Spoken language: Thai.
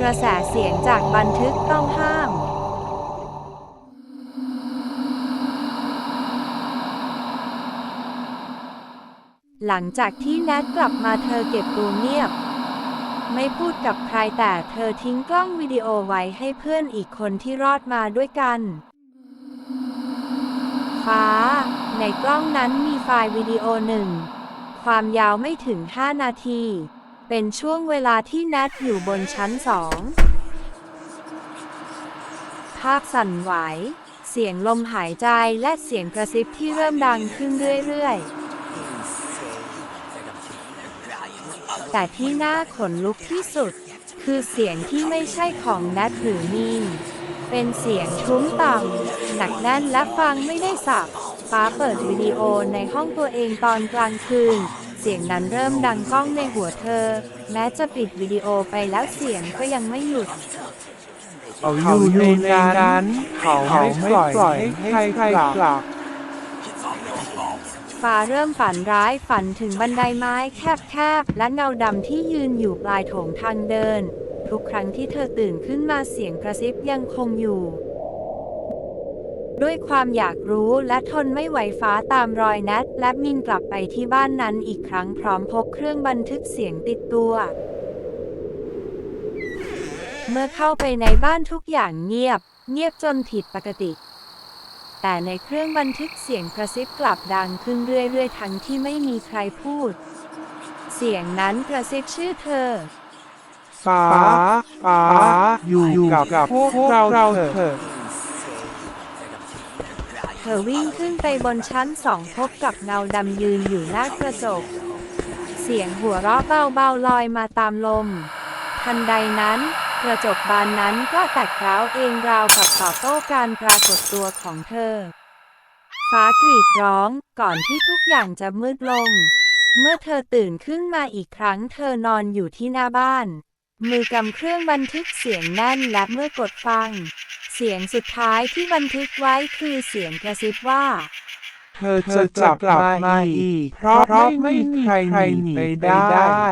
กระแสเสียงจากบันทึกต้องห้ามหลังจากที่แนทกลับมาเธอเก็บตัวเงียบ ไม่พูดกับใครแต่เธอทิ้งกล้องวิดีโอไว้ให้เพื่อนอีกคนที่รอดมาด้วยกัน ฟ้า ในกล้องนั้นมีไฟล์วิดีโอหนึ่ง ความยาวไม่ถึง 5 นาที เป็นช่วงเวลาที่แนทอยู่บนชั้นสอง ภาพสั่นไหว เสียงลมหายใจและเสียงกระซิบที่เริ่มดังขึ้นเรื่อยๆ แต่ที่น่าขนลุกที่สุด คือเสียงที่ไม่ใช่ของแนทหรือมีนเป็นเสียงทุ้มต่ำหนักแน่นและฟังไม่ได้สับฟ้าเปิดวิดีโอในห้องตัวเองตอนกลางคืน เสียงนั้นเริ่มดังก้องในหัวเธอ แม้จะปิดวิดีโอไปแล้วเสียงก็ยังไม่หยุด เขาอยู่ในนั้นเขาไม่ปล่อยให้ใครกลับฟ้าเริ่มฝันร้ายฝันถึงบันไดไม้แคบๆ และเงาดำที่ยืนอยู่ปลายโถงทางเดิน ทุกครั้งที่เธอตื่นขึ้นมาเสียงกระซิบยังคงอยู่ ด้วยความอยากรู้และทนไม่ไหวฟ้าตามรอยแนทและมินกลับไปที่บ้านนั้นอีกครั้งพร้อมพกเครื่องบันทึกเสียงติดตัว เมื่อเข้าไปในบ้านทุกอย่างเงียบ เงียบจนผิดปกติ แต่ในเครื่องบันทึกเสียงกระซิบกลับดังขึ้นเรื่อยๆทั้งที่ไม่มีใครพูด เสียงนั้นกระซิบชื่อเธอฟ้าฟ้าอยู่กับพวกเราเถอะ อวิ่งขึ้นไปบนชั้นสองพบกับเงาดำยืนอยู่หน้ากระจก เสียงหัวเราะเบาๆลอยมาตามลม ทันใดนั้น กระจกบานนั้นก็แตกร้าวเองราวกับตอบโต้การปรากฏตัวของเธอ ฟ้ากรีดร้องก่อนที่ทุกอย่างจะมืดลง เมื่อเธอตื่นขึ้นมาอีกครั้งเธอนอนอยู่ที่หน้าบ้าน มือกำเครื่องบันทึกเสียงแน่นและเมื่อกดฟัง เสียงสุดท้ายที่บันทึกไว้คือเสียงกระซิบว่า เธอจะกลับมาอีก เพราะไม่มีใครหนีไปได้